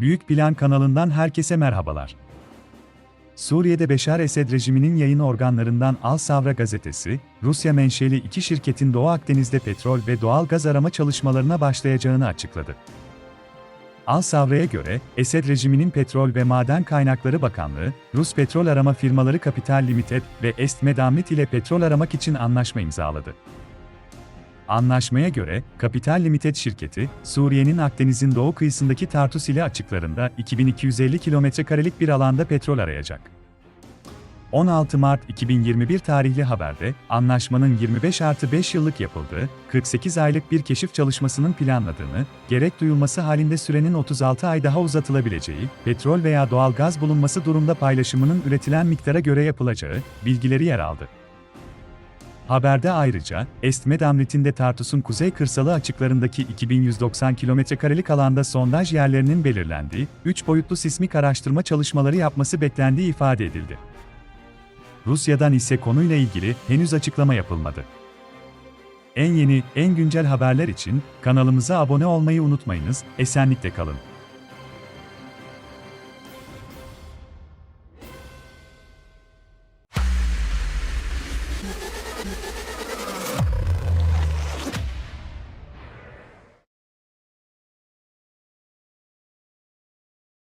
Büyük Plan kanalından herkese merhabalar. Suriye'de Beşar Esed rejiminin yayın organlarından Al Savra gazetesi, Rusya menşeli iki şirketin Doğu Akdeniz'de petrol ve doğal gaz arama çalışmalarına başlayacağını açıkladı. Al Savra'ya göre, Esed rejiminin Petrol ve Maden Kaynakları Bakanlığı, Rus petrol arama firmaları Kapital Limited ve Est Medamlit ile petrol aramak için anlaşma imzaladı. Anlaşmaya göre, Kapital Limited şirketi, Suriye'nin Akdeniz'in doğu kıyısındaki Tartus ile açıklarında 2250 kilometrekarelik bir alanda petrol arayacak. 16 Mart 2021 tarihli haberde, anlaşmanın 25 artı 5 yıllık yapıldığı, 48 aylık bir keşif çalışmasının planladığını, gerek duyulması halinde sürenin 36 ay daha uzatılabileceği, petrol veya doğal gaz bulunması durumda paylaşımının üretilen miktara göre yapılacağı, bilgileri yer aldı. Haberde ayrıca, Est Medamrit'in de Tartus'un kuzey kırsalı açıklarındaki 2190 kilometrekarelik alanda sondaj yerlerinin belirlendiği, 3 boyutlu sismik araştırma çalışmaları yapması beklendiği ifade edildi. Rusya'dan ise konuyla ilgili henüz açıklama yapılmadı. En yeni, en güncel haberler için kanalımıza abone olmayı unutmayınız, esenlikle kalın.